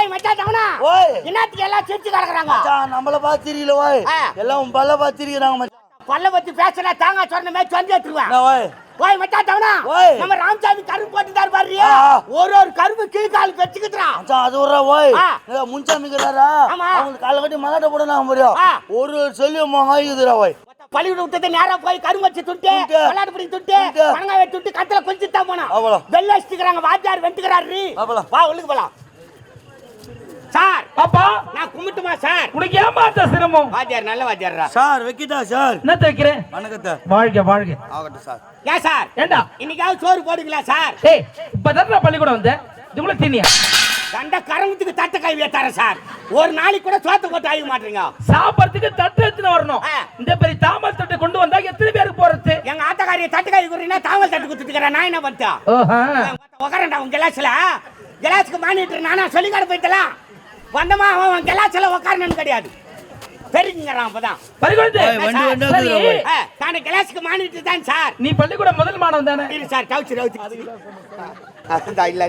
ஓய் மச்சான் தவனா ஓய் என்னத்துக்கு எல்லாம் சிரிச்சு கிடக்குறாங்க மச்சான் நம்மள பார்த்து சிரிக்கல ஓய். எல்லாம் பல்ல பார்த்து சிரிக்கிறாங்க மச்சான் பல்ல பத்தி பேசினா தேங்காய் சொன்ன மாதிரி சொல்லி எடுத்துருவேன் ஓய் ஓய் மச்சான் தவனா ஓய். நம்ம ராமசாமி கரும்பு போட்டுட்டாரு பாருறியா ஆ, ஆ. ஒரு ஒரு கரும்பு கீழ் கால் வச்சுக்கிட்டுறான் மச்சான் அது ஒரு ஓய். ஏதோ முன்சாமிக்கிறாரா ஆமா. அவங்களுக்கு காலை கட்டி மலாட்ட போட நான் முடியும். ஒரு ஒரு சொல்லி மகாயுதுரா ஓய் பள்ளிக்கூட விட்டது நேரா போய் கரும்பு வச்சு துட்டு. விளையாட்டு பிடி துட்டு வெட்டி துட்டு கத்துல கொஞ்சம் தான் போனா. வெள்ள வச்சுக்கிறாங்க வாத்தியார் வெட்டுக்கிறாரு. வா உள்ளுக்கு போலாம் சார்! அப்பா நான் கும்பிட்டுமா சார்? உனக்கு ஏமாத்த சிரமம்? வாத்தியார் நல்ல வாத்தியார்ரா. Sir வைக்கிட்டா sir. என்ன தைக்கிறேன் வணக்கத்தை. வாழ்க வாழ்க. ஆகட்டும் சார். ஏன் சார்? ஏண்டா? இன்னைக்காவது சோறு போடுங்களா சார்? ஏய் இப்பதான் நான் பள்ளிக்கூடம் வந்தேன் இதுக்குள்ள தின்னியா? கண்ட கரமத்துக்கு தட்டை கை வைத்தார சார். ஒரு நாளைக்கு கூட சோத்த போட்டு அழிய மாட்டீங்க. சாப்பிடறதுக்கு தட்டு எடுத்துன்னு வரணும். இந்த பெரிய தாமல் தட்டு கொண்டு வந்தா எத்தனை பேருக்கு போறது? எங்க ஆத்தக்காரிய தட்டு கை குறீங்கன்னா தாவல் தட்டு குத்துட்டுக்கிறேன் நான் என்ன பண்ணா ஓஹா. உக்காரண்டா உன் கிளாஸ்ல? கிளாஸுக்கு மானிட்டு நானா சொல்லிக்காடு போயிட்டலாம் வந்தமா அவன் கிளாஸ்ல உக்காரணும்னு கிடையாது. பெருங்கிறான் அப்பதான். நான் கிளாஸுக்கு மானிட்டு தான் சார். நீ பள்ளிக்கூடம் முதல் மாணவன் தானே? சார் டவுச்சு ரவுச்சு இல்ல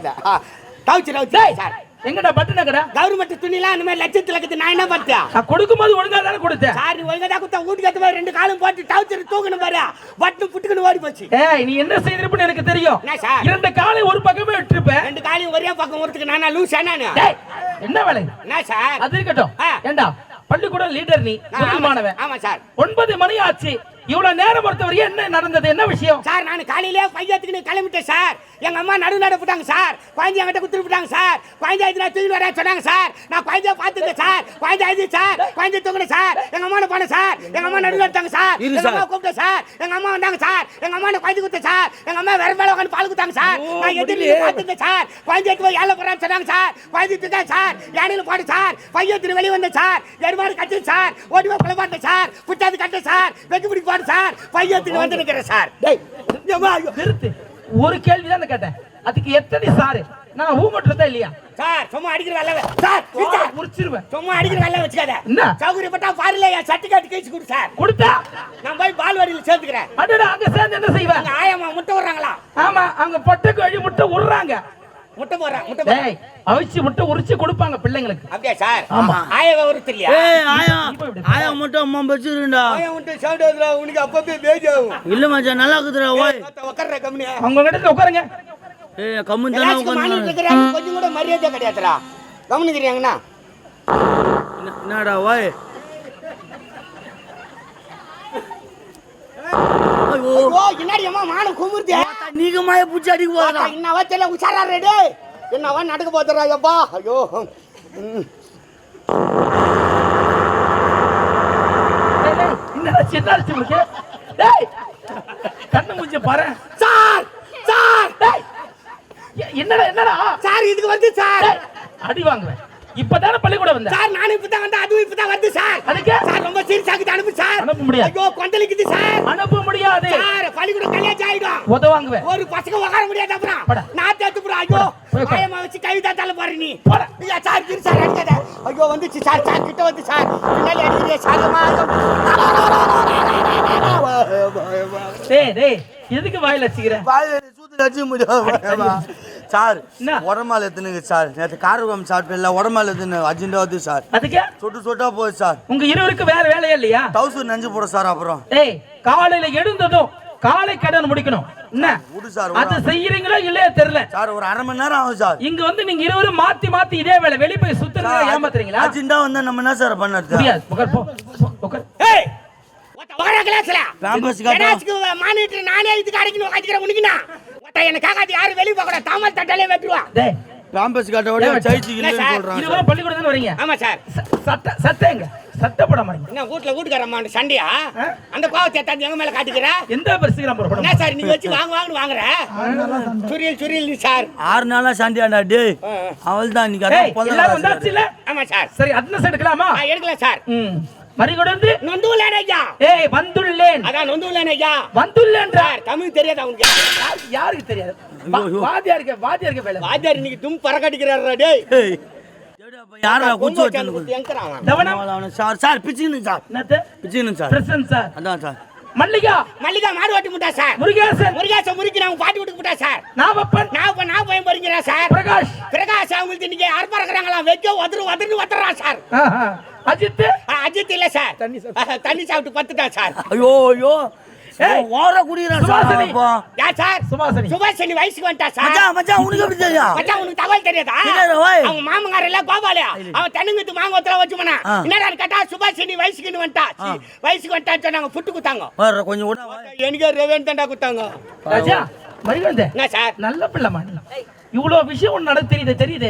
டவுச்சு ரவுச்சு சார். எங்கடா பட்டு கடை கவர்மெண்ட் துணிலாம் அந்த மாதிரி லட்சத்துல இருக்குது நான் என்ன பண்ணேன் நான் கொடுக்கும்போது ஒழுங்கா தானே கொடுத்தேன். சார் நீ ஒழுங்கா குத்தா வீட்டுக்கு எடுத்து போய் ரெண்டு காலும் போட்டு டவுச்சர் தூக்கணும் பாரு. பட்டு புட்டுக்குன்னு ஓடி போச்சு. ஏய் நீ என்ன செய்திருப்பன்னு எனக்கு தெரியும். என்ன சார்? இரண்டு காலை ஒரு பக்கமே விட்டுருப்பேன். ரெண்டு காலையும் ஒரே பக்கம் ஒருத்துக்கு நானா லூஸ் நானு? என்ன வேலை? என்ன சார்? அது இருக்கட்டும். ஏண்டா பள்ளிக்கூடம் லீடர் நீ மாணவன் ஆமா சார். ஒன்பது மணி ஆச்சு. இவ்வளவு நேரம் பொறுத்தவரையும் என்ன நடந்தது? என்ன விஷயம்? சார் நான் காலையிலே பையத்துக்கு கிளம்பிட்டேன் சார். எங்க அம்மா நடு நடு போட்டாங்க சார். குழந்தைய என்கிட்ட குத்துட்டு போட்டாங்க சார். குழந்தைய நான் தூக்கி சொன்னாங்க சார். நான் குழந்தைய பார்த்துட்டேன் சார். குழந்தை ஆயிடுச்சு சார். குழந்தை தூங்கினேன் சார். எங்க அம்மா போனேன் சார். எங்க அம்மா நடு நடுத்தாங்க சார். இரு எங்க சார். அம்மா கூப்பிட்டேன் சார். எங்க அம்மா வந்தாங்க சார். எங்க அம்மா குழந்தை குத்த சார். எங்க அம்மா வேற மேல உட்காந்து பால் குத்தாங்க சார். நான் எதிரி பார்த்துட்டேன் சார். குழந்தை போய் ஏழை போறான்னு சொன்னாங்க சார். குழந்தை தூக்கா சார். யானையில போடு சார். பையத்துக்கு வெளியே வந்தேன் சார். எருமாடு கட்டு சார். ஓடி போய் குழப்பாட்டேன் சார். புட்டாது கட்டு சார். வெக்கு பிடிக்க போடு சார். பையத்துக்கு வந்து நிற்கிறேன் சார். நிறுத்து. ஒரு கேள்வி தான் கேட்டேன். அதுக்கு எத்தனை சாரு? நான் ஊ மட்டும் இல்லையா? சார் சும்மா அடிக்கிற வேலை சார். முடிச்சிருவேன் சும்மா அடிக்கிற வேலை வச்சுக்காத. என்ன? சௌகரியப்பட்டா பாருல என் சர்டிபிகேட் கேஸ் கொடு சார். கொடுத்தா? நான் போய் பால்வாடியில் சேர்த்துக்கிறேன். அடடா அங்க சேர்ந்து என்ன செய்வேன் ஆயம்மா முட்டை விடுறாங்களா? ஆமா அங்க பொட்டை கோழி முட்டை உடுறாங்க முட்டை போடுறேன் முட்டை அவிச்சு முட்டை உரிச்சு கொடுப்பாங்க பிள்ளைங்களுக்கு. அப்படியா சார்? ஆமா. ஆயவை ஒரு தெரியல ஏய் ஆயா ஆயா மட்டும் அம்மா வச்சிருந்தா ஆயம் முட்டை சாப்பிட்டு உனக்கு அப்பப்பே பேஜ் ஆகும். இல்ல மச்சான் நல்லா இருக்குதுடா ஓய் உட்கார்ற கம்மியா அவங்க கிட்ட உட்காருங்க ஏய் கம்மன் தானே இருக்கிறாங்க கொஞ்சம் கூட மரியாதை கிடையாதுடா. கவனிக்கிறீங்கண்ணா என்னடா ஓய் ஐயோ ஓ என்னடி அம்மா மானம் குமுறுதே? நீங்க மாய பூச்சி அடிக்க போறா என்னவா தெரியல உஷாரா ரெடி என்னவா நடக்க போதுறா ஐயப்பா ஐயோ. சின்ன ஆச்சு உனக்கு? டேய் கண்ணு மூஞ்சி பாரு. Sir sir. என்னடா என்னடா? சார் இதுக்கு வந்து சார். அடி வாங்குவேன். இப்பதானே பள்ளிக்கூடம் வந்த சார் நானும் இப்பதான் வந்து அதுவும் இப்பதான் வந்து சார். அதுக்கு? சார் ரொம்ப சீரியஸ் ஆகுது அனுப்பு சார். அனுப்ப முடியாது. ஐயோ கொந்தளிக்குது சார். அனுப்ப முடியாது. சார் பள்ளிக்கூடம் கல்யாணம் ஆயிடும். உத வாங்குவேன். ஒரு பசங்க உட்கார முடியாது அப்புறம். நான் தேத்து போறேன் ஐயோ. ஆயமா வச்சு கவிதா தள்ள போற நீ. போடா. ஐயா சார் இரு சார் அடிக்காத ஐயோ வந்துச்சு சார் சார் கிட்ட வந்து சார். பின்னாடி அடிக்கிறே சார் அம்மா, ஐயோ. டேய் டேய் எதுக்கு வாயில வச்சுக்கிற சூத்து அடிச்சு முடியாது சார் என்ன? உடம்பால் எத்துனுங்க சார். நேற்று காரகம் சாப்பிட்டு உடம்பால் எத்துனு அர்ஜென்ட்டாக வந்து சார். அதுக்கு? சொட்டு சொட்டா போகுது சார். உங்க இருவருக்கு வேற வேலையே இல்லையா? டவுசர் நஞ்சு போட சார் அப்புறம். டேய் காலையில எழுந்ததும் காலை கடன் முடிக்கணும். என்ன? அது. செய்யறீங்களோ இல்லையா தெரியல. சார் ஒரு அரை மணி நேரம் ஆகும் சார். இங்க வந்து நீங்க இருவரும் மாத்தி மாத்தி இதே வேலை வெளிய போய் சுத்துறீங்க ஏமாத்துறீங்களா? அர்ஜென்ட்டா வந்தா நம்ம என்ன சார் பண்ணறது? முடியாது. உட்கார் போ ஏய் கிளாஸ்ல மானிட்டர் நானே இதுக்கு அடிக்கணும் உட்காந்துக்கிறேன் உனக்குண்ணா ஒத்த என்ன காக்காது யாரும் வெளியே போக தாமல் தட்டாலே வெட்டுவா. டேய் பேம்பஸ் காட்ட விட சைச்சு சார்? சொல்றாங்க. இருவரும் பள்ளிக்கூடத்துல வரீங்க. ஆமா சார். சட்டை சட்டை எங்க? சட்டை போட மாட்டீங்க. என்ன வீட்டுல வீட்டுக்காரம்மா சண்டையா? அந்த கோவத்தை தந்து எங்க மேல காட்டுக்கிற? எந்த பரிசுக்கு போட என்ன சார் நீங்க வச்சு வாங்க வாங்கன்னு வாங்குற? சுரியல் சுரியல் நீ சார். ஆறு நாளா சாண்டியாண்டா டேய். அவள் தான் இல்ல? ஆமா சார். சரி அட்னஸ் எடுக்கலாமா? ஆ, எடுக்கலாம் சார். ம். மறிகொடந்து நொந்துலேன் ஐயா ஏய் வந்துள்ளேன். அதான் நொந்துலேன் ஐயா வந்துள்ளேன் சார் தமிழ் தெரியாதா யாரு- யாருக்கு தெரியாது? வாத்தியாருக்கு வாத்தியாருக்கு வேலை. வாத்தியார் இன்னைக்கு தும் பறக்கடிக்கிறாரா டேய். யாரா குச்சி கொம்பு வச்சு வச்சு எங்கறான் தவணம் அவன்? சார் சார் பிச்சுக்கணும் சார். என்னது? பிச்சுக்கணும் சார். பிரசன் சார். அதான் சார். மல்லிகா. மல்லிகா மாடு ஓட்டி முட்டா சார். முருகேசன். முருகேசன் முறுக்கி நாங்க பாட்டி விட்டு முட்டா சார். நான் நான் சார்? பிரகாஷ். பிரகாஷ் அவங்களுக்கு இன்னைக்கு யார் பறக்குறாங்களா வைக்க உதறு உதறு உதறா சார். அஜித் அஜித் இல்ல சார். தண்ணி தண்ணி சாப்பிட்டு பத்துட்டான் சார். ஐயோ ஐயோ. ஓர குடிக்கிறான் சார் யார் சுபாஷினி. சுபாஷினி வயசுக்கு வந்துட்டா சார். மச்சான் மச்சான் உனக்கு எப்படி தெரியும்? மச்சான் உனக்கு தகவல் தெரியாதா. அவங்க மாமங்கார இல்ல கோபாலியா அவன் தென்னங்கத்து மாங்கத்துல வச்சு போனா. என்னடா கேட்டா சுபாஷினி வயசுக்குன்னு வந்துட்டா. வயசுக்கு வந்துட்டான்னு சொன்னாங்க புட்டு குத்தாங்க. கொஞ்சம். எனக்கு ரெவன் தண்டா குத்தாங்க. என்ன சார்? நல்ல இவ்வளவு விஷயம் ஒண்ணு நடந்து தெரியுது தெரியுது.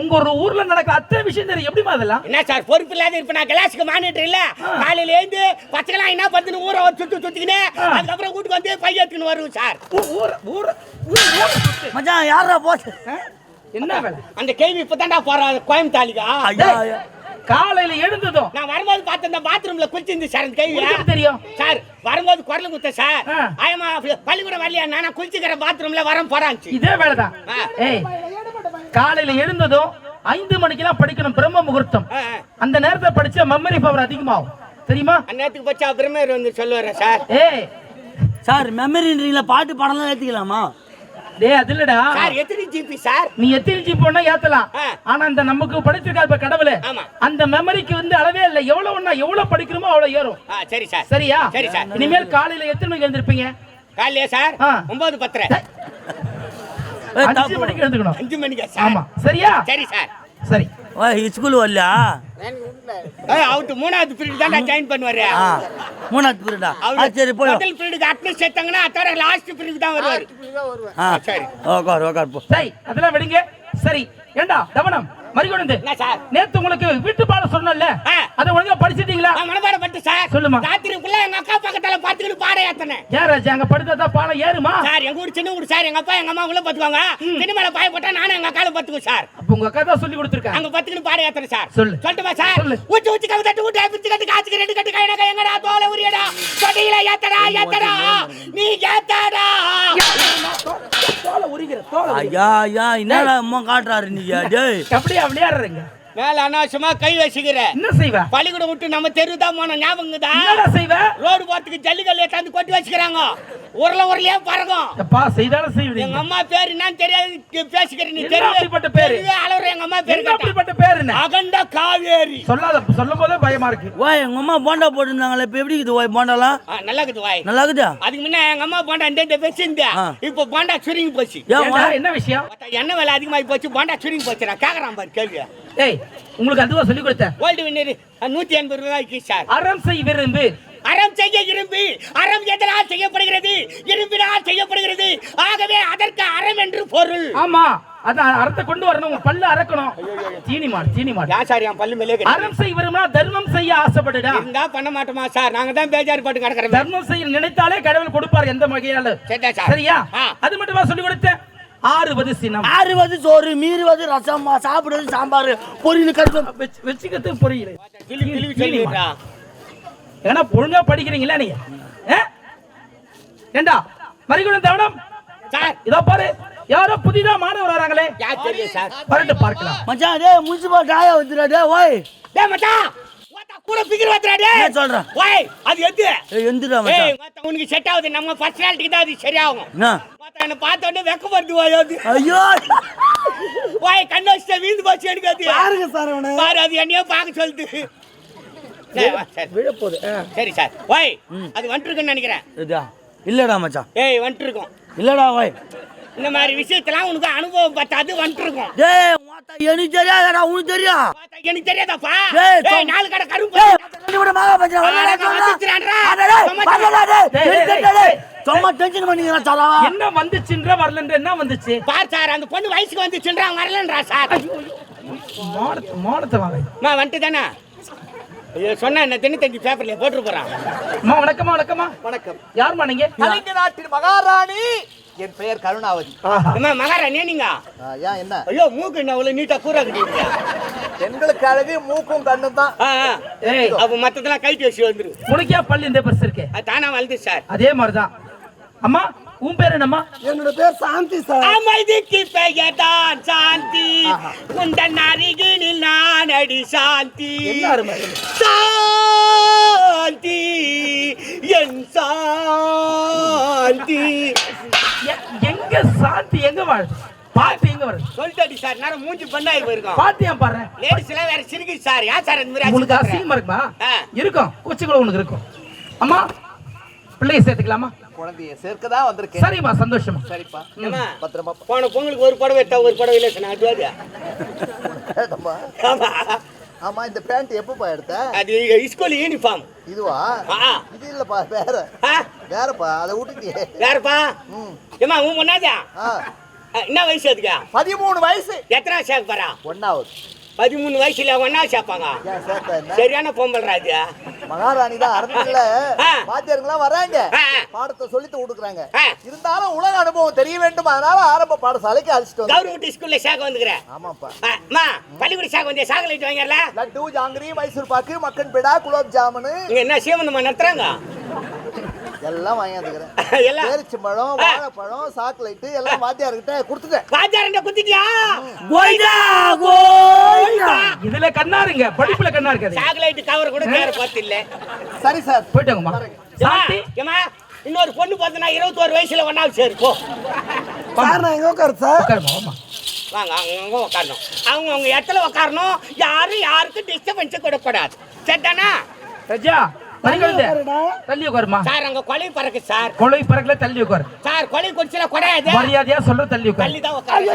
உங்க ஒரு ஊர்ல நடக்கிற அத்தனை விஷயம் தெரியும் எப்படிமா அதெல்லாம் என்ன சார் பொறுப்பு இல்லாத இருப்ப நான் கிளாஸுக்கு மானிட்டர் இல்ல காலையில எழுந்து பச்சைலாம் என்ன பண்ணுன்னு ஊரை ஒரு சுத்து சுத்திக்கினே. அதுக்கப்புறம் வீட்டுக்கு வந்து பையத்துக்குன்னு வருவோம் சார் ஊர் ஊர் ஊர் ஊர் சுத்து. மச்சான் யாரா போச்சு? என்ன அந்த கேள்வி இப்பதான்டா போறா கோயம்புத்தாலிக்கா. காலையில எழுந்ததும் நான் வரும்போது பார்த்த அந்த பாத்ரூம்ல குளிச்சிருந்து சார் எப்படி தெரியும்? சார் வரும்போது குரல் குத்த சார். ஆ. ஆயமா பள்ளிக்கூடம் வரலையா? நான் குளிச்சுக்கிற பாத்ரூம்ல வரேன் போறான்ச்சு. இதே வேலைதான். காலையில எழுந்ததும் ஐந்து மணிக்கெல்லாம் படிக்கணும் பிரம்ம முகூர்த்தம். அந்த நேரத்தை படிச்சா மெமரி பவர் அதிகமாகும். தெரியுமா? அந்நேரத்துக்கு பச்சா பிரமேர் வந்து சொல்லுவாரு சார்? ஏய். சார் மெமரின்றீங்களா பாட்டு படம்லாம் ஏத்திக்கலாமா? டேய் அது இல்லடா. சார் எத்தனை ஜிபி சார்? நீ எத்தனை ஜி போனா ஏத்தலாம். ஆனா அந்த நமக்கு படிச்சிருக்கா இப்ப கடவுளே. அந்த மெமரிக்கு வந்து அளவே இல்ல. எவ்வளவு ஒண்ணா எவ்வளவு படிக்கிறோமோ அவ்வளவு ஏறும். சரி சார். சரியா? சரி சார். இனிமேல் காலையில எத்தனை மணிக்கு எழுந்திருப்பீங்க? காலையில சார். ஒன்பது பத்தரை. அஞ்சு. மணிக்கு எழுந்துக்கணும். அஞ்சு மணிக்கா சார்? ஆமா. சரியா? சரி சார். சரி. ஓய் ஸ்கூல் வரலையா? ஏய், அவருக்கு மூணாவது பீரியட் தான் நான் ஜாயின் பண்ணுவாரு. ஆ மூணாவது பீரியடா ஆ? சரி போய் முதல் பீரியடுக்கு அட்னஸ் சேர்த்தாங்கன்னா அத்தோட லாஸ்ட் பீரியட் தான் வருவாரு. ஆ சரி. உக்கார் உக்கார் போ. சரி அதெல்லாம் விடுங்க. சரி ஏண்டா தவனம்? மறிகொண்டு என்ன சார்? நேத்து உங்களுக்கு வீட்டு பாடம் சொன்னல ஆ. அதை ஒழுங்கா படிச்சிட்டீங்களா? மனப்பாடம் பண்ணிட்டு சார். சொல்லுமா. ராத்திரிக்குள்ள எங்க அக்கா பக்கத்துல பாத்துக்கிட்டு பாட ஏத்தனேன். ஏன் ராஜா அங்க படுத்தா பாலம் ஏறுமா? சார் எங்க ஊர் சின்ன ஊர் சார். எங்க அப்பா எங்க அம்மா உள்ள பாத்துக்குவாங்க. சினிமால பாய போட்டா நானும் எங்க அக்கால பாத்துக்குவோம் சார். அப்ப உங்க அக்கா தான் சொல்லி கொடுத்துருக்காங்க. அங்க பத்துக்கிட்டு பாட ஏத்தனேன் சார். சொல்லு. சொல்லட்டுமா சார். ஊச்சு ஊச்சு கவி தட்டு ஊட்டி பிச்சு கட்டு காய்ச்சி ரெண்டு கட்டு கைனக எங்கடா தோலை உரியடா தொட்டியில ஏத்தடா ஏத்தடா? நீ ஏத்தடா? தோலை உரிக்கிற தோலை. ஐயா ஐயா என்னடா அம்மா காட்டுறாரு நீங்க? டேய். அப்படியே விளையாடுறீங்க? மேல அனாவசியமா கை வச்சுக்கிற. என்ன செய்வ? பள்ளிக்கூடம் விட்டு நம்ம தெரு தான் போன ஞாபகம் தான் என்னடா செய்வ? ரோடு போறதுக்கு ஜல்லிக்கல் ஏத்தாந்து கொட்டி வச்சுக்கிறாங்க. உருள உருளையா பறக்கும். எப்பா செய்தாலும் செய்வீங்க. எங்க அம்மா பேர் என்னன்னு தெரியாது. பேசிக்கிற நீ என்ன அப்படிப்பட்ட பேரு? அளவுற எங்க அம்மா பேர் என்ன அப்படிப்பட்ட பேர் என்ன? அகண்ட காவேரி. சொல்லாத சொல்லும் போதே பயமா இருக்கு. ஓய் எங்க அம்மா போண்டா போட்டுருந்தாங்களே இப்போ எப்படி இருக்குது ஓய் போண்டாலாம்? நல்லா இருக்குது வாய். நல்லா இருக்குதா? அதுக்கு முன்ன எங்க அம்மா போண்டா இந்த வச்சிருந்தா. இப்போ போண்டா சுருங்கி போச்சு? என்ன விஷயம்? எண்ணெய் விலை அதிகமாகி போச்சு போண்டா சுருங்கி போச்சு. நான் கேக்குறான் பாரு கேள்வி ஏய் உங்களுக்கு அதுவா சொல்லி கொடுத்தேன் கோல்டு வின்னர் நூத்தி எண்பது ரூபாய்க்கு சார் அறம் செய் விரும்பு. அறம் செய்ய இரும்பு அறம் எதனால் செய்யப்படுகிறது? இரும்பினால் செய்யப்படுகிறது. ஆகவே அதற்கு அறம் என்று பொருள். ஆமா அதான் அறத்தை கொண்டு வரணும். உன் பல்லு அறக்கணும். தீனி மாடு தீனி மாடு. யா சார் என் பல்லு மேலே அறம் செய் விரும்பினா தர்மம் செய்ய ஆசைப்படுடா. இருந்தா பண்ண மாட்டோமா சார் நாங்க தான் பேஜார் போட்டு கிடக்குறோம். தர்மம் செய்ய நினைத்தாலே கடவுள் கொடுப்பார் எந்த வகையால. சரியா. அது மட்டுமா சொல்லி கொடுத்தேன்? ஆறுவது சினம். ஆறுவது சோறு மீறுவது ரசம் சாப்பிடுவது சாம்பார். பொரியல் வச்சு- வச்சுக்கிறது புரியல. ஏன்னா ஒழுங்கா படிக்கிறீங்களா நீங்க? ஏண்டா? மறிகுணம் தவணம்? இதோ பாரு யாரோ புதிதா மாணவர் வராங்களே. வரட்டு பார்க்கலாம். மச்சான் டேய் முனிசிபல் டாயா வந்துடா டேய் ஓய். டேய் மச்சான்! கூட பிகிர் வத்துறா டேய் என்ன சொல்ற? ஓய் அது எது? ஏய் எந்திரா ஏய் மச்சான் மத்த உனக்கு செட் ஆகுது. நம்ம பர்சனாலிட்டிக்கு தான் அது சரியாகும். என்ன? மத்த என்ன பார்த்த உடனே வெக்கப்படுது ஓய் அது. ஐயோ! ஓய் கண்ணு வீந்து போச்சு எனக்கு அது. பாருங்க சார் அவனை. பாரு அது என்னையோ பார்க்க சொல்லுது. சரி, வா, சரி. சரி சார். ஓய் அது வந்துருக்குன்னு நினைக்கிறேன். இதா? இல்லடா மச்சான். ஏய் வந்துருக்கும். இல்லடா ஓய் இந்த மாதிரி விஷயத்தெல்லாம் உனக்கு அனுபவம் பார்த்தாது வந்துருக்கும். மாத்தா எனக்கு தெரியாதடா உனக்கு தெரியும் எனக்கு தெரியாதாப்பா? ஏய், நாலு கடை கரும்பு. சும்மா டென்ஷன் பண்ணிக்கிறான் சாரா என்ன வந்துச்சுன்ற வரலன்ற என்ன வந்துச்சு? பார் சார் அந்த பொண்ணு வயசுக்கு வந்துச்சுன்றா வரலன்றா சார். மானத்தை வாங்க. வந்துட்டு தானே ஐயோ சொன்னா என்ன தென்னித்தஞ்சு பேப்பர்ல போட்டு போறான் அம்மா வணக்கம்மா வணக்கம்மா. வணக்கம். யாரும்மா நீங்க? கலிங்க நாட்டின் மகாராணி. என் பெயர் கருணாவதி. அம்மா மகாராணியா நீங்க? ஏன் என்ன? ஐயோ மூக்கு என்ன அவ்வளவு நீட்டா கூறா கட்டிருக்க பெண்களுக்கு அழகு மூக்கும் கண்ணும் தான். ஆ ஆ. ஏய் அப்ப மத்ததெல்லாம் கைட்டு வச்சு வந்துரு உனக்கே பல்லு இந்த பெருசு இருக்கு. அது தானா வளர்ந்து சார்? அதே மாதிரிதான். அம்மா உன் பேர் என்னம்மா? என்னோட பேர் சாந்தி சார். அமைதிக்கு பெயர்தான் சாந்தி. உந்தன் அருகினில் நான் அடி சாந்தி. சாந்தி. என் சாந்தி. எங்க சாந்தி எங்க வாழுது பாட்டு எங்க வருது சொல்லிட்டாடி சார் நேரம் மூஞ்சி பண்ணாயி போயிருக்கோம். பாட்டு ஏன் பாடுறேன் லேடிஸ் எல்லாம் வேற சிரிக்கு சார். ஏன் சார் இந்த மாதிரி உங்களுக்கு? அசிங்கமா இருக்குமா? ஆ. இருக்கும். கொச்சுக்குள்ள உனக்கு இருக்கும். அம்மா பிள்ளைய சேர்த்துக்கலாமா? குழந்தைய சேர்க்க தான் வந்திருக்கேன். சரிம்மா சந்தோஷமா சரிப்பா. ஏம்மா, பத்திரமா போன பொங்கலுக்கு ஒரு புடவை எடுத்தா ஒரு புடவை இல்லை சொன்னா அது அது ஏதம்மா. ஆமா. ஆமா இந்த பேண்ட் எப்பப்பா எடுத்த? அது ஸ்கூல் யூனிஃபார்ம் இதுவா? ஆ. இது இல்லப்பா வேற. ஆ. வேறப்பா அதை விட்டுட்டியே. யாருப்பா ம். ஏமா உன் பொண்ணாதா ஆ. என்ன வயசு அதுக்கா? பதிமூணு வயசு. எத்தனை சேர்க்க போறா? ஒன்னாவது பதிமூணு வயசுல ஒன்னா சேர்ப்பாங்க? சரியான பொம்பல் ராஜா. மகாராணி தான் அரண்மனையில ஆ. வாத்தியாருங்களாம் வராங்க. பாடத்தை சொல்லித்து கொடுக்குறாங்க. இருந்தாலும் உலக அனுபவம் தெரிய வேண்டும். அதனால ஆரம்ப பாடசாலைக்கு அழைச்சிட்டு வந்தேன். கவர்மெண்ட் ஸ்கூல்ல சேர்க்க வந்துக்கிறேன் ஆமாப்பா. அம்மா பள்ளிக்கூட சேர்க்க வந்தியா? சாக்லேட் வாங்கல லட்டு ஜாங்கிரி மைசூர் பாக்கு மக்கன் பிடா குலோப் ஜாமுனு. இங்க என்ன சீமந்தமா நடத்துறாங்க? எல்லாம் வாங்கியாந்துக்கிறேன் எல்லாம். பேரிச்சம்பழம் வாழைப்பழம் சாக்லேட்டு எல்லாம் வாத்தியார்கிட்ட கொடுத்துட்டேன். வாஜாரண்ட குத்திட்டியா? கோயிடா கோயிடா இதுல கண்ணாருங்க படிப்புல கண்ணா இருக்காது சாக்லேட் கவர் கூட தேர பார்த்து இல்ல சரி சார். போயிட்டாங்கம்மா. சாந்தி? ஏமா இன்னொரு பொண்ணு பார்த்தனா இருபத்தோரு வயசுல ஒன்னாவது சரி போ. சார் நான் எங்க உட்காரு சார்? உட்காருமா. வாங்க அவங்க உட்காரணும். அவங்க அவங்க இடத்துல உட்காரணும். யாரும் யாருக்கும் டிஸ்டர்பன்ஸ் கொடுக்கக்கூடாது. சரிதானா? ரஜா தள்ளி உட்காருமா? சார் அங்க கொலை பறக்கு சார். கொலை பறக்கல தள்ளி உட்காரு. சார் கொலை குடிச்சல கொடையாது. மரியாதையா சொல்ற தள்ளி உட்காரு. தள்ளி தான் உட்காரு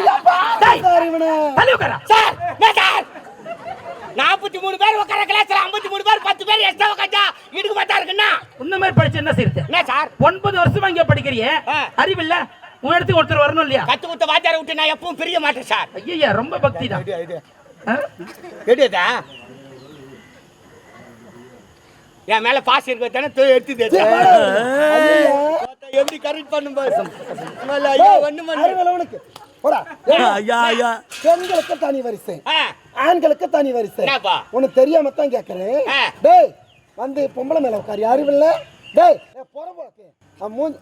தள்ளி உட்காரா. Sir sir? நாற்பத்தி மூணு பேர் உட்கார கிளாஸ்ல ஐம்பத்தி மூணு பேர் பத்து பேர் எக்ஸ்ட்ரா உட்காந்தா இடுக்கு மாட்டா இருக்குன்னா? மாதிரி படிச்சு என்ன செய்யுது என்ன சார்? ஒன்பது வருஷமா இங்க படிக்கிறியே. அறிவில்ல? உன் இடத்துக்கு ஒருத்தர் வரணும் இல்லையா? கத்து குத்த வாத்தியார விட்டு நான் எப்பவும் பிரிய மாட்டேன் சார். ஐயா ரொம்ப பக்தி தான் என் மேல பாஸ் இருக்க தானே எடுத்து எப்படி கரெக்ட் பண்ணும் பாரு. ஐயா ஒண்ணு பண்ணு அறிவலவனுக்கு போடா. ஐயா ஐயா. பெண்களுக்கு தனி வரிசை. ஆண்களுக்கு தனி வரிசை. என்னப்பா? உனக்கு தெரியாம தான் கேக்குறேன். டேய் வந்து பொம்பளை மேல உட்காரு. அறிவில்ல டேய் புறம்போக்கு அவன் மூஞ்சி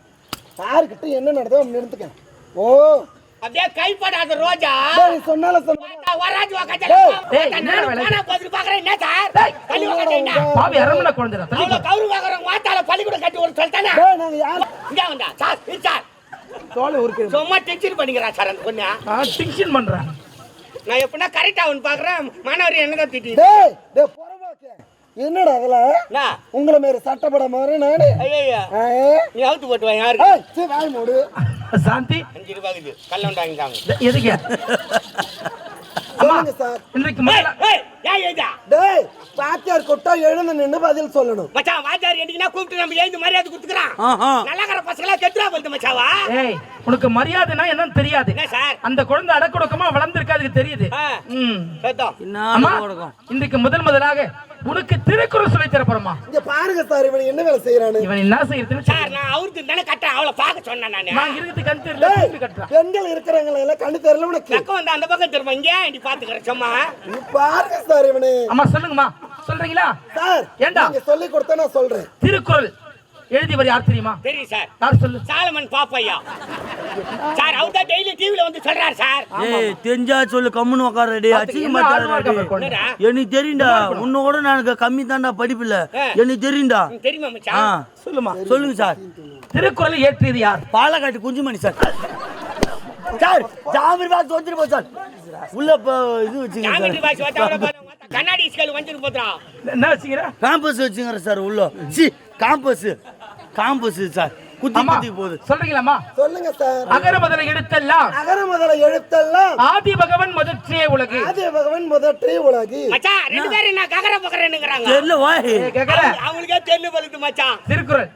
யாருக்கிட்ட என்ன நடந்தோ அவன் நிறுத்துக்க ஓ அப்படியே கைப்படாத ரோஜா. சொன்னால சொன்ன? பதில் பாக்குறேன் என்ன சார்? பள்ளி பாவி குழந்தை. கௌரவ வாங்குறவங்க வாத்தால பள்ளிக்கூடம் கட்டி ஒரு சொல்லிட்டானே டேய் நாங்க யார்? இங்க வந்தா. சார் இது சார். தோலை உருக்கு சும்மா டென்ஷன் பண்ணிக்கிறா சார் அந்த பொண்ணு. டிங்ஷன் பண்றேன். நான் எப்படின்னா கரெக்டா அவன் பாக்குறேன் மாணவர் என்னதான் திட்டி டேய் டேய் புறம்போக்கு என்னடா அதெல்லாம் உங்களை மாரி சட்டப்பட மாதிரி நானு. நீ அவுத்து போட்டு யாருக்கு? வாய் மூடு. சாந்தி. அஞ்சு ரூபாய்க்கு கல்ல எ- எதுக்கு? சொல்லுங்க சார். இன்றைக்கு டேய் பாத்தியார் கொட்டா எழுந்து நின்னு பதில் சொல்லணும். மச்சான் வாத்தியார் என்னைக்குன்னா கூப்பிட்டு நம்ம எழுந்து மரியாதை கொடுத்துக்கிறான். ஆஹா நல்லாக்கிற பசங்களா கெட்டுறா போகுது மச்சாவா? ஏய் உனக்கு மரியாதைனா என்னன்னு தெரியாது. சார்? அந்த குழந்தை அடக்குடக்கமா வளர்ந்திருக்கு அதுக்கு தெரியுது. கொடுக்கும் இன்றைக்கு முதல் முதலாக உனக்கு திருக்குறள் சொல்லி தரப்போறமா இங்க பாருங்க சார் இவன் என்ன வேலை செய்யறானு இவன் என்ன செய்யறதுன்னு சார் நான் அவருக்கு தானே கட்டேன் அவளை பார்க்க சொன்னேன் நானு. நான் இருக்கிறது கண் தெரியல கட்டுறான். பெண்கள் இருக்கிறவங்களை எல்லாம் கண்டு தெரியல உனக்கு. பக்கம் வந்து அந்த பக்கம் திரும்ப இங்கே நீ பாத்துக்கிறேன் சும்மா? நீ பாருங்க சார் இவனு. அம்மா சொல்லுங்கம்மா. சொல்றீங்களா? சார் ஏண்டா? நீங்க சொல்லி கொடுத்தா நான் சொல்றேன். திருக்குறள். எழுதியவர் யார் தெரியுமா? தெரியும் சார். யார் சொல்லு? சாலமன் பாப்பையா. சார் அவர் தான் டெய்லி டிவில வந்து சொல்றாரு சார். ஏய் தெரிஞ்சா சொல்லு கம்முன்னு உட்காரடி குழந்தை. என்னடா எனக்கு தெரியும்டா உன்னோட நான் கம்மி தான்டா ஆ. எனக்கு தெரியும்டா. தெரியுமா மச்சான்? சொல்லுமா. சொல்லுங்க சார். திருக்குறள் ஏற்றியது யார்? பாலக்காட்டு Kunjumani sir. Sir Jameer box வந்துட்டு போ சார். உள்ள இப்போ இது வச்சுங்க ஜாமெட்ரி பாக்ஸ் சார் வச்சா கூட கண்ணாடி ஸ்கேல் வந்துட்டு போதுறான் என்ன வச்சுக்கிற? காம்பஸ் வச்சுங்க சார் உள்ள. சி காம்பஸ் காம்பஸ் சார் குத்தி குத்தி போகுது. சொல்றீங்களாம்மா? சொல்லுங்க சார். அகர முதல எழுத்தெல்லாம் அகர முதல எழுத்தெல்லாம் ஆதி பகவன் முதற்றே உலகு. ஆதி பகவன் முதற்றே உலகு. மச்சான் ரெண்டு பேரும் என்ன ககர பகரனுங்கிறாங்க தெரியல வாய் கேக்குற அவங்களுக்கே தெரியல பழுது மச்சான். திருக்குறள்.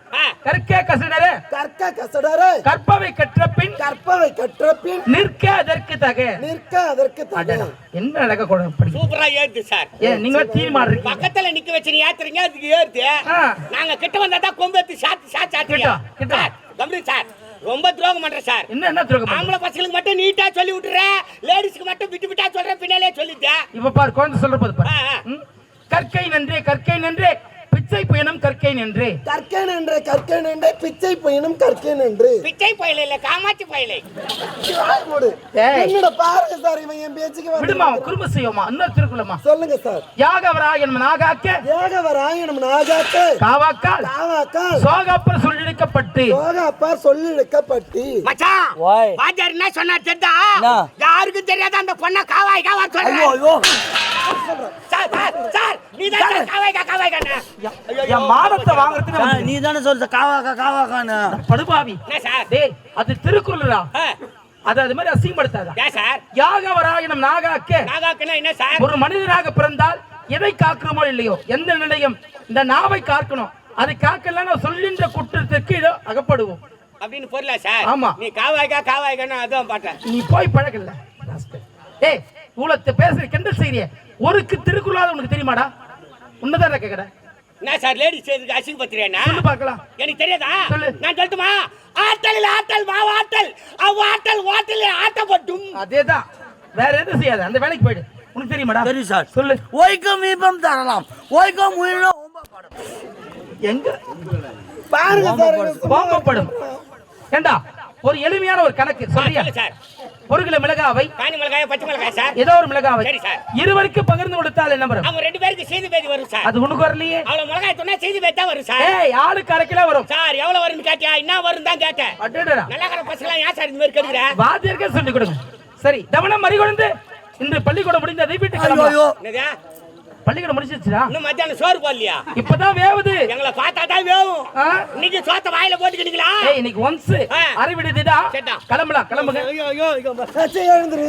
கற்கே கசடர கற்க கசடர கற்பவை கற்ற பின் கற்பவை கற்ற பின் நிற்க அதற்கு தக. நிற்க அதற்கு தக. என்ன அழகா படி சூப்பரா ஏறுது சார். நீங்க தீர்மானம் இருக்கீங்க பக்கத்துல நிக்க வச்சு நீ ஏத்துறீங்க அதுக்கு ஏறுது ஆ. நாங்க கிட்ட வந்தா தான் கொம்பெத்து சாத்து சாத்து கிட்ட, கிட்ட. சார், சார் ரொம்ப துரோகம் பண்ற சார். என்ன என்ன துரோகம் ஆம்பளை பசங்களுக்கு மட்டும் நீட்டா சொல்லி விட்டுற லேடிஸ்க்கு மட்டும் விட்டு விட்டா சொல்ற பின்னாலே சொல்லிட்டேன் இப்ப பாரு குழந்தை சொல்ற போது பாரு? கற்கை நன்றே கற்கை நன்றே பிச்சை பயணம் கற்கை கற்கேன் என்று கற்கேன் என்று கற்கேன் என்று பிச்சை பையனும் கற்கேன் என்று பிச்சை பயில இல்ல காமாட்சி பயிலை. என்னடா பாருங்க சார் இவன் என் பேச்சுக்கு விடுமா குடும்ப செய்வோமா இன்னொரு திருக்குள்ளமா சொல்லுங்க சார். யாகவராயன் நாகாக்க. ஏகவராயனம் நாகாக்க. காவாக்கால். காவாக்கால். சோகப்பர் சொல்லிழுக்கப்பட்டு சோக அப்பா சொல்லிழுக்கப்பட்டு மச்சான் வாத்தியார் என்ன சொன்னார் தெரியுதா என்ன? யாருக்கும் தெரியாத அந்த பொண்ணை காவாய் காவா ஐயோ சொல்றேன் ஐயோ. சார் சார் சார் நீ தான் காவாய் கா காவாய் கண்ணா. என் மானத்தை வாங்குறதுக்கு சார், நீ தானே சொல்ற காவாக்கா காவாக்கான்னு படுபாவி. என்ன சார்? டேய் அது திருக்குறளா அது அது மாதிரி அசிங்கப்படுத்தாதா. சார்? யாகவராயனம் நாகாக்க. நாகாக்குன்னா என்ன சார்? ஒரு மனிதனாக பிறந்தால் எதை காக்கிறோமோ இல்லையோ? எந்த நிலையும்? இந்த நாவை காக்கணும். அதை காக்கலன்னா சொல்லின்ற குற்றத்திற்கு இதோ அகப்படுவோம் அப்படின்னு பொருளா சார்? ஆமா. நீ காவாய்க்கா காவாய்க்கான்னு அதான் பாட்டேன் நீ போய் பழகல ஏய் இவ்வளவு பேசுற கிண்டல் செய்றியே. ஒருக்கு திருக்குறளாத உனக்கு தெரியுமாடா? உன்னதான் கேக்குறேன் என்ன சார் லேடிஸ் இதுக்கு அசிங்கப்படுத்துறேன்னா சொல்லு பார்க்கலாம். எனக்கு தெரியாதா. நான் சொல்லட்டுமா? ஆட்டலில் ஆட்டல் மாவாட்டல் அவ்வாட்டல் ஓட்டலில் ஆட்டப்பட்டும். அதேதான். வேற எதுவும் செய்யாத. அந்த வேலைக்கு போயிடு. உனக்கு தெரியுமாடா? சரி சார். சொல்லு. ஓய்க்கம் வீப்பம் தரலாம். ஓய்க்கம் உயிரினும் எங்க? பாம்பப்படும் ஏண்டா ஒரு எளிமையான ஒரு கணக்கு சொல்றியா? சொல்லு சார். ஒரு கிலோ மிளகாவை காணி மிளகாய் பச்சை மிளகாய் சார்? ஏதோ ஒரு மிளகாவை சரி சார். இருவருக்கு பகிர்ந்து கொடுத்தால் என்ன வரும்? அவங்க ரெண்டு பேருக்கு செய்தி பேதி வரும் சார். அது உனக்கு வரலையே. அவ்வளவு மிளகாய் சொன்னா செய்தி பேதி தான் வரும் சார். ஏய் ஆளுக்கு அரை கிலோ வரும். சார் எவ்வளவு வரும்னு கேட்டியா? என்ன வரும் தான் கேட்டேன். அடடடா. நல்லா இருக்கிற பசங்க ஏன் சார் இந்த மாதிரி கேட்கிற வாத்தியாருக்கே சொல்லி கொடுங்க. சரி தவணம் மறிகொழுந்து இன்று பள்ளிக்கூடம் முடிந்ததை வீட்டுக்கு ஐயோ கிளம்பலாம். ஐயோ. என்னது? பள்ளிக்கூடம் முடிச்சிருச்சுடா இன்னும் மத்தியானம் சோறு போடலையா? இப்பதான் வேவுது. எங்களை பார்த்தா தான் வேவும். ஆ? இன்னைக்கு சோத்த வாயில போட்டுக்கிட்டீங்களா? ஏய் இன்னைக்கு ஒன்ஸ் ஆ. அரை விடுதுடா. கிளம்பலாம் கிளம்புங்க. சரி, எழுந்துரு.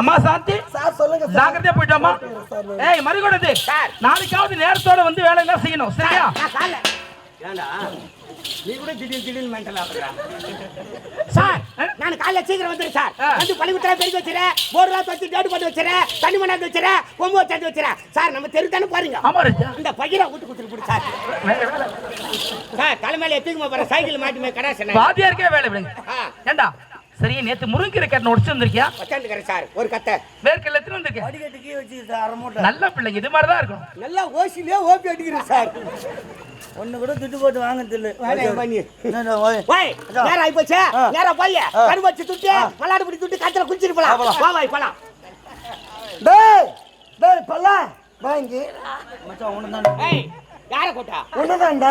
அம்மா சாந்தி. சார் சொல்லுங்க ஜாக்கிரதையா போயிட்டோமா ஏய் மறிகொழுந்து சார். நாளைக்காவது நேரத்தோட வந்து வேலை எல்லாம் செய்யணும். சரியா? ஏண்டா நீ கூட திடீர் திடீர்னு மென்டல் ஆகுறா சார் நான் காலைல சீக்கிரம் வந்துடுறேன் சார். வந்து பள்ளிக்கூடத்துல பெருக்கி வச்சுறேன். போர்லாம் வச்சு டேட்டு போட்டு வச்சுறேன். தண்ணி மண்ணாந்து வச்சுறேன். கொம்பு வச்சாந்து வச்சுறேன். சார் நம்ம தெரு தானே ராஜா. இந்த பையனை விட்டு கொடுத்துட்டு சார். சார் தலைமையில எத்திக்குமா போற சைக்கிள் மாட்டுமே கடை சொன்னேன் வாத்தியாருக்கே வேலை விடுங்க. ஏண்டா? சரி நேத்து முருங்கீரை கட்டணம் உடச்சு வந்திருக்கியா? வச்சாந்துக்கிறேன் சார் ஒரு கத்தை. வேர்க்கல்ல எத்தனை வந்திருக்கேன் அடிக்கட்டுக்கே வச்சு அரை மூட்டை. நல்ல பிள்ளைங்க இது மாதிரி தான் இருக்கணும். நல்லா ஓசிலே ஓப்பி அடிக்கிறேன் சார். ஒண்ணு கூட துட்டு போட்டு வாங்க தெரியல வேலையை பண்ணி. என்னடா, ஓய். வாய் நேரம் ஆகி போச்சு நேரம் போய் கரும்பு வச்சு துட்டு மல்லாடு பிடி துட்டு கத்துல குளிச்சிட்டு போலாம். வா வாய் போலாம். டேய் டேய் பல்ல. வாங்கி. மச்சான் உனக்கு ஏய் யார கூட்டா உன்னதாண்டா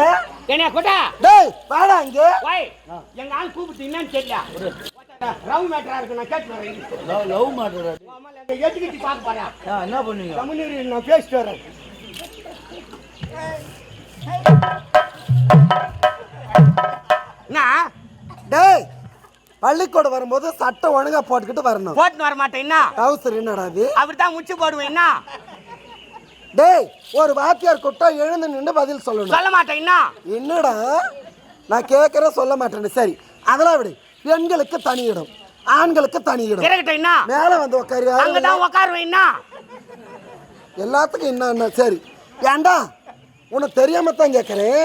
என்னைய கூட்டா டேய் வாடா இங்க. வாய் எங்க ஆள் கூப்பிட்டு என்னன்னு தெரியல ரவு மேட்டரா இருக்கு நான் கேட்டு வரேன். லவ் பார்க்க போறேன் என்ன பண்ணுவீங்க? தமிழ் நான் பேசிட்டு வரேன். என்ன? டேய் பள்ளிக்கூடம் வரும்போது சட்டை ஒழுங்கா போட்டுக்கிட்டு வரணும். போட்டுன்னு வர மாட்டேன் என்ன? டவுசர் என்னடா அது? அவர் தான் முச்சு போடுவேன் என்ன? டேய் ஒரு வாத்தியார் கூட்டா எழுந்து நின்று பதில் சொல்லணும். சொல்ல மாட்டேன் என்ன? என்னடா? நான் கேட்கறேன் சொல்ல மாட்டேன்னு சரி அதெல்லாம் விடு. பெண்களுக்கு தனி இடம் ஆண்களுக்கு தனி இடம். இருக்கட்டும் என்ன மேல வந்து உட்காரு அங்கதான் உட்காருவேன் என்ன எல்லாத்துக்கும் என்ன என்ன சரி. ஏன்டா உனக்கு தெரியாம தான் கேட்கறேன்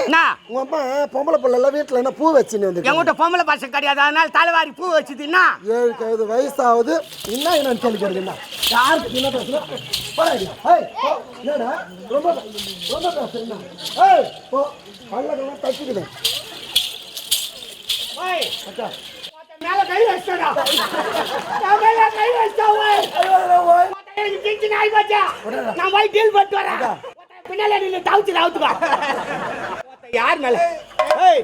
உங்க அம்மா பொம்பளை பிள்ளை எல்லாம் வீட்டுல என்ன பூ வச்சுன்னு வந்து என்கிட்ட பொம்பளை பசங்க கிடையாது. அதனால தலைவாரி பூ வச்சுது என்ன ஏழு கழுது வயசாகுது. என்ன என்னன்னு சொல்லி கேளுங்க யாருக்கு என்ன பேசுறோம் போடாடி ஏய் போ. என்னடா? ரொம்ப ரொம்ப பேசுறீங்க ஏய் போ. பல்லக்கெல்லாம் தச்சுக்குது ஓய். மேல கை வச்சடா நான் மேல கை வச்சா ஓய். எனக்கு கிஞ்சி நாய் பச்சா? நான் போய் டீல் பண்ணிட்டு வரேன். பின்னால நின்னு தவுச்சு தவுத்துக்கோ யார் மேல? ஏய்.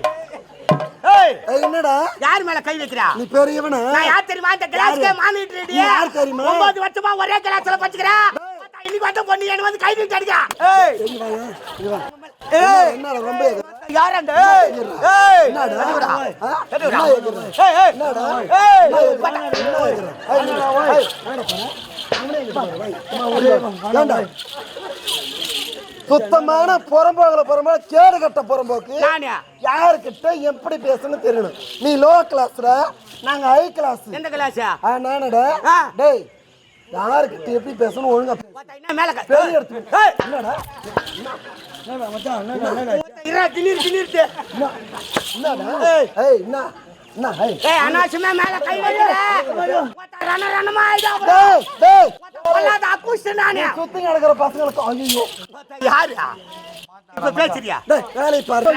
என்னடா? யார் மேல கை வைக்கிறா? நீ பெரியவனா? நான் யார் தெரியுமா? இந்த கிளாஸ்க்கே மானிட்டு நீ யார் தெரியுமா? ஒன்பது வருஷமா ஒரே கிளாஸ்ல படிச்சுக்கிறேன் இன்னைக்கு வந்து பொண்ணு என்ன வந்து கை நீட்டி அடிக்கிறா இங்க வா, இங்க வா. ஏய். என்னடா ரொம்ப எது- யார் அந்த என்னடா ஆ? என்ன எதுக்குற? என்னடா என்ன எதுக்குற? என்ன எதுக்குற? ஏய், என்னடா, ஓய். என்னடா பண்ண? அவனே இங்க பாரு, வை. அம்மா, உள்ளே வா. ஏன்டா? சுத்தமான புறம்போக்குல புறம்போக்கு கேடு கட்ட புறம்போக்கு யாருக்கிட்ட எப்படி பேசணும்னு தெரியணும் நீ லோ கிளாஸ்ல நாங்க ஹை கிளாஸ் எந்த கிளாஸ் நானடா. டேய் யாருக்கிட்ட எப்படி பேசணும் ஒழுங்கா மேல இடத்துல ஏய், என்னடா. சுத்தி நடக்கிற பசங்களுக்கு ஐயோ யாரு? இப்ப பேசுறியா? வேலையை பாரு.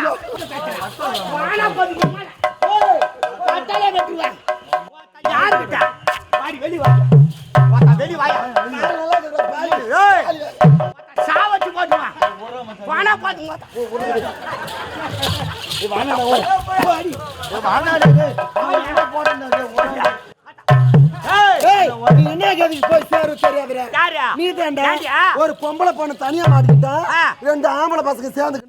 யாருக்கிட்ட வெளி வா வெளி வாயா சாவச்சு நீ ஒரு பொம்பளை பொண்ணு தனியா மாட்டிக்கிட்டா ரெண்டு ஆம்பளை பசங்க சேர்ந்து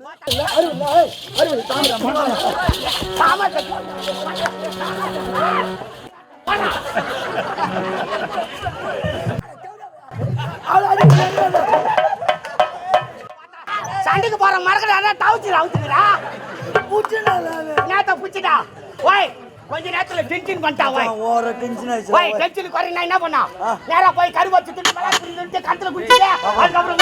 சண்டைக்கு போற மறக்கடா தவிச்சு அவுத்துக்கிறா நேத்த புடிச்சிட்டா. ஓய் கொஞ்ச நேரத்துல டென்ஷன் பண்ணிட்டா ஓய். ஓர டென்ஷன் ஆயிடுச்சு ஓய் டென்ஷன் குறையினா என்ன பண்ணா? நேரா போய் கருவா சுத்திட்டு மலா புரிஞ்சு கணத்துல குடிச்சிட்டு அதுக்கப்புறம்